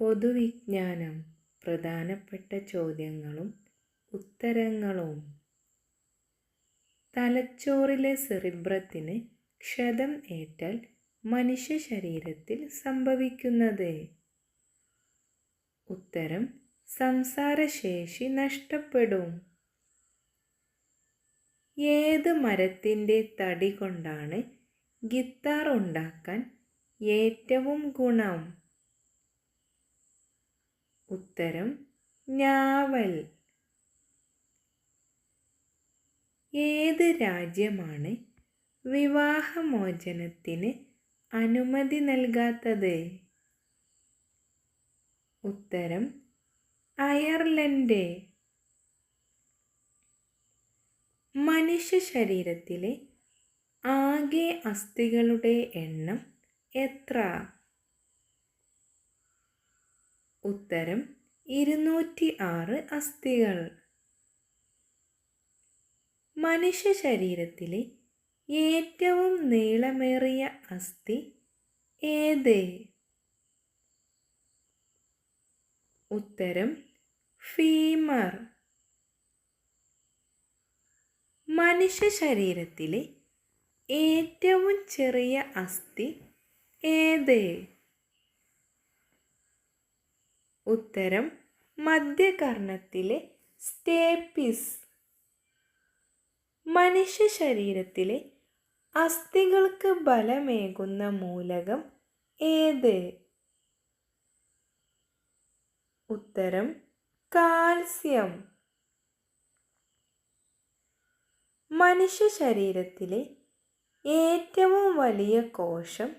പൊതുവിജ്ഞാനം പ്രധാനപ്പെട്ട ചോദ്യങ്ങളും ഉത്തരങ്ങളും. തലച്ചോറിലെ സെറിബ്രത്തിന് ക്ഷതം ഏറ്റാൽ മനുഷ്യ ശരീരത്തിൽ സംഭവിക്കുന്നത്. ഉത്തരം സംസാരശേഷി നഷ്ടപ്പെടും. ഏത് മരത്തിന്റെ തടി കൊണ്ടാണ് ഗിത്താർ ഉണ്ടാക്കാൻ ഏറ്റവും ഗുണം? ഉത്തരം ഞാവൽ. ഏത് രാജ്യമാണ് വിവാഹമോചനത്തിന് അനുമതി നൽകാത്തത്? ഉത്തരം അയർലൻഡ്. മനുഷ്യ ശരീരത്തിലെ ആകെ അസ്ഥികളുടെ എണ്ണം എത്ര? ഉത്തരം ഇരുന്നൂറ്റി ആറ് അസ്ഥികൾ. മനുഷ്യ ശരീരത്തിലെ ഏറ്റവും നീളമേറിയ അസ്ഥി ഏത്? ഉത്തരം ഫീമർ. മനുഷ്യ ശരീരത്തിലെ ഏറ്റവും ചെറിയ അസ്ഥി ഏത്? ഉത്തരം മധ്യകർണത്തിലെ സ്റ്റേപ്പിസ്. മനുഷ്യ ശരീരത്തിലെ അസ്ഥികൾക്ക് ബലമേകുന്ന മൂലകം ഏത്? ഉത്തരം കാൽസ്യം. മനുഷ്യ ശരീരത്തിലെ ഏറ്റവും വലിയ കോശം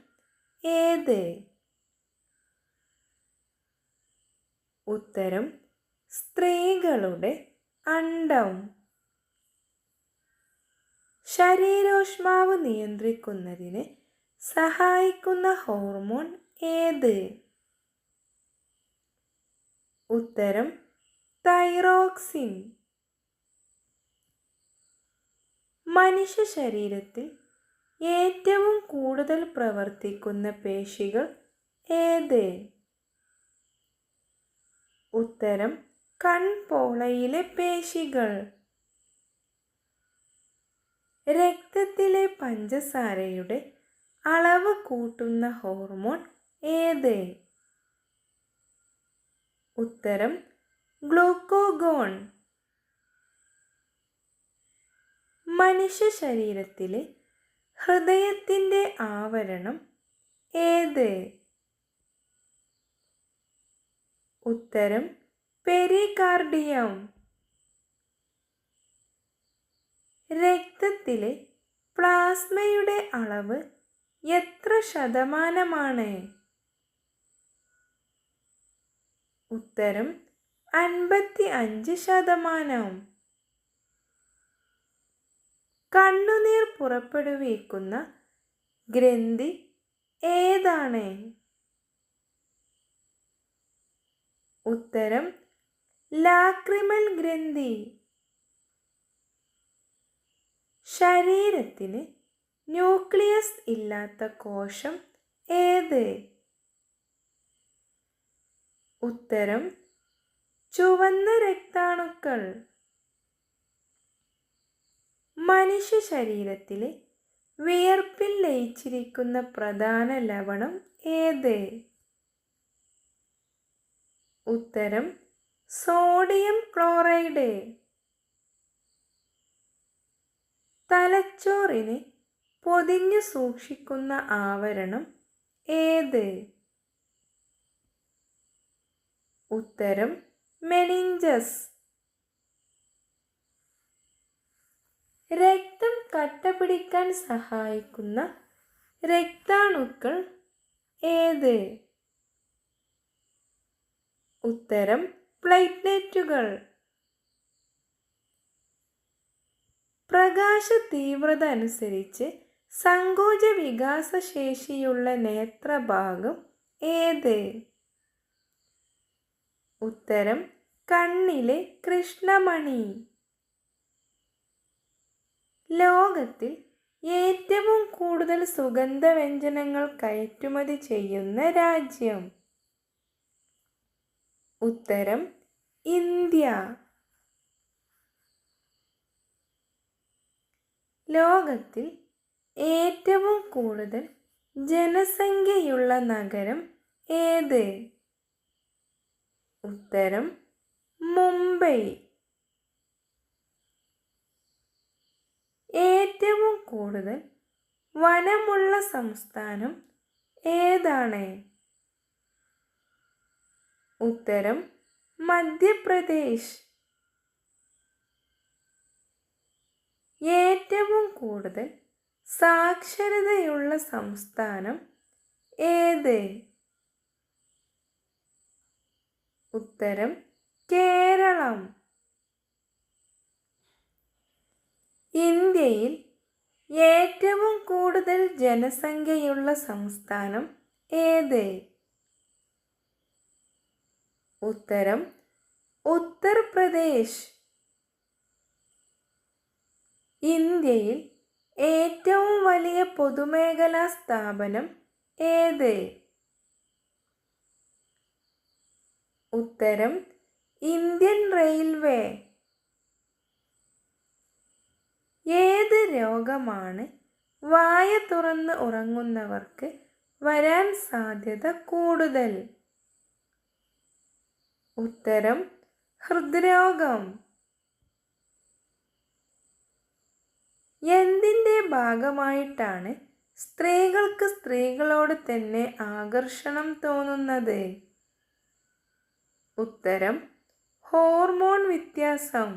ഏത്? ഉത്തരം സ്ത്രീകളുടെ അണ്ടം. ശരീരോഷ്മാവ് നിയന്ത്രിക്കുന്നതിന് സഹായിക്കുന്ന ഹോർമോൺ ഏത്? ഉത്തരം തൈറോക്സിൻ. മനുഷ്യ ശരീരത്തിൽ ഏറ്റവും കൂടുതൽ പ്രവർത്തിക്കുന്ന പേശികൾ ഏത്? ഉത്തരം കൺപോളയിലെ പേശികൾ. രക്തത്തിലെ പഞ്ചസാരയുടെ അളവ് കൂട്ടുന്ന ഹോർമോൺ ഏത്? ഉത്തരം ഗ്ലൂക്കോഗോൺ. മനുഷ്യ ശരീരത്തിലെ ഹൃദയത്തിന്റെ ആവരണം ഏത്? ഉത്തരം പെരികാർഡിയം. രക്തത്തിലെ പ്ലാസ്മയുടെ അളവ് എത്ര ശതമാനമാണ്? ഉത്തരം അൻപത്തി അഞ്ച് ശതമാനം. കണ്ണുനീർ പുറപ്പെടുവിക്കുന്ന ഗ്രന്ഥി ഏതാണ്? ഉത്തരം ലാക്രിമൽ ഗ്രന്ഥി. ശരീരത്തിന് ന്യൂക്ലിയസ് ഇല്ലാത്ത കോശം ഏത്? ഉത്തരം ചുവന്ന രക്താണുക്കൾ. മനുഷ്യ ശരീരത്തിലെ വിയർപ്പിൽ ലയിച്ചിരിക്കുന്ന പ്രധാന ലവണം ഏത്? ഉത്തരം സോഡിയം ക്ലോറൈഡ്. തലച്ചോറിനെ പൊതിഞ്ഞു സൂക്ഷിക്കുന്ന ആവരണം ഏത്? ഉത്തരം മെനിഞ്ചസ്. രക്തം കട്ട പിടിക്കാൻ സഹായിക്കുന്ന രക്താണുക്കൾ ഏത്? ഉത്തരം പ്ലേറ്റ്ലെറ്റുകൾ. പ്രകാശ തീവ്രത അനുസരിച്ച് സങ്കോച വികാസശേഷിയുള്ള നേത്രഭാഗം ഏത്? ഉത്തരം കണ്ണിലെ കൃഷ്ണമണി. ലോകത്തിൽ ഏറ്റവും കൂടുതൽ സുഗന്ധവ്യഞ്ജനങ്ങൾ കയറ്റുമതി ചെയ്യുന്ന രാജ്യം. ഉത്തരം ഇന്ത്യ. ലോകത്തിൽ ഏറ്റവും കൂടുതൽ ജനസംഖ്യയുള്ള നഗരം ഏത്? ഉത്തരം മുംബൈ. ഏറ്റവും കൂടുതൽ വനമുള്ള സംസ്ഥാനം ഏതാണ്? ഉത്തരം മധ്യപ്രദേശ്. ഏറ്റവും കൂടുതൽ സാക്ഷരതയുള്ള സംസ്ഥാനം ഏത്? ഉത്തരം കേരളം. ഇന്ത്യയിൽ ഏറ്റവും കൂടുതൽ ജനസംഖ്യയുള്ള സംസ്ഥാനം ഏത്? ഉത്തരം ഉത്തർപ്രദേശ്. ഇന്ത്യയിൽ ഏറ്റവും വലിയ പൊതുമേഖലാ സ്ഥാപനം ഏത്? ഉത്തരം ഇന്ത്യൻ റെയിൽവേ. ഏത് രോഗമാണ് വായ തുറന്ന് ഉറങ്ങുന്നവർക്ക് വരാൻ സാധ്യത കൂടുതൽ? ഉത്തരം ഹൃദ്രോഗം. എന്തിന്റെ ഭാഗമായിട്ടാണ് സ്ത്രീകൾക്ക് സ്ത്രീകളോട് തന്നെ ആകർഷണം തോന്നുന്നത്? ഉത്തരം ഹോർമോൺ വ്യത്യാസം.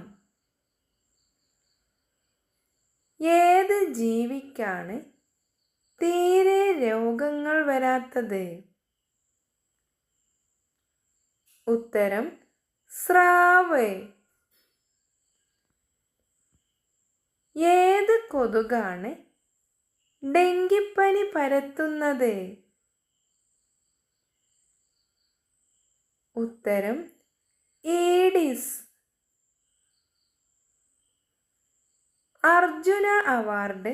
ഏത് ജീവിക്കാണ് തീരെ രോഗങ്ങൾ വരാത്തത്? ഉത്തരം സ്രാവ്. ഏത് കൊതുകാണ് ഡെങ്കിപ്പനി പരത്തുന്നത്? ഉത്തരം ഏഡിസ്. അർജുന അവാർഡ്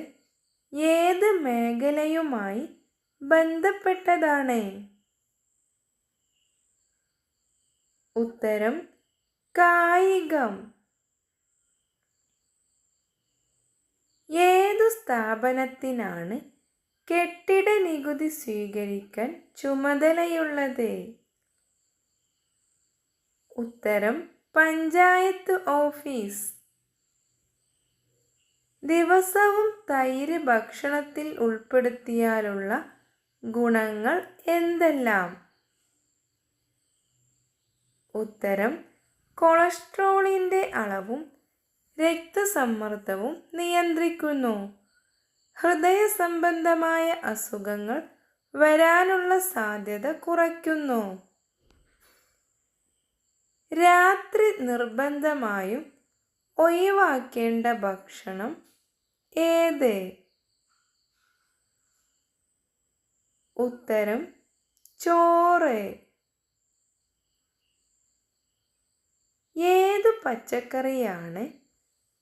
ഏത് മേഖലയുമായി ബന്ധപ്പെട്ടതാണ്? ഉത്തരം കായികം. ഏതു സ്ഥാപനത്തിനാണ് കെട്ടിട നികുതി സ്വീകരിക്കാൻ ചുമതലയുള്ളത്? ഉത്തരം പഞ്ചായത്ത് ഓഫീസ്. ദിവസവും തൈര് ഭക്ഷണത്തിൽ ഉൾപ്പെടുത്തിയാലുള്ള ഗുണങ്ങൾ എന്തെല്ലാം? ഉത്തരം കൊളസ്ട്രോളിന്റെ അളവും രക്തസമ്മർദ്ദവും നിയന്ത്രിക്കുന്നു. ഹൃദയ സംബന്ധമായ അസുഖങ്ങൾ വരാനുള്ള സാധ്യത കുറയ്ക്കുന്നു. രാത്രി നിർബന്ധമായും ഒഴിവാക്കേണ്ട ഭക്ഷണം ഏത്? ഉത്തരം ചോറ്. ഏതു പച്ചക്കറിയാണ്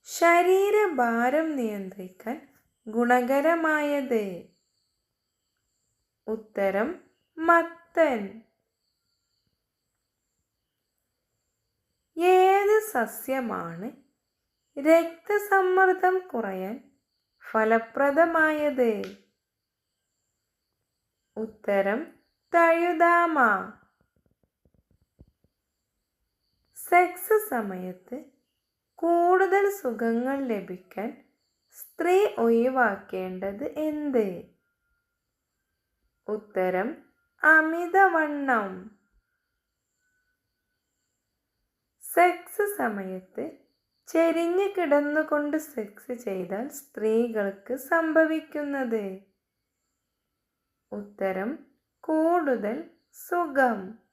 ശരീരഭാരം നിയന്ത്രിക്കാൻ ഗുണകരമായത്? ഉത്തരം മത്തൻ. ഏത് സസ്യമാണ് രക്തസമ്മർദ്ദം കുറയാൻ ഫലപ്രദമായത്? ഉത്തരം തഴുതാമ. സെക്സ് സമയത്ത് കൂടുതൽ സുഖങ്ങൾ ലഭിക്കാൻ സ്ത്രീ ഒഴിവാക്കേണ്ടത് എന്ത്? ഉത്തരം അമിതവണ്ണം. സെക്സ് സമയത്ത് ചെരിഞ്ഞു കിടന്നുകൊണ്ട് സെക്സ് ചെയ്താൽ സ്ത്രീകൾക്ക് സംഭവിക്കുന്നത്? ഉത്തരം കൂടുതൽ സുഖം.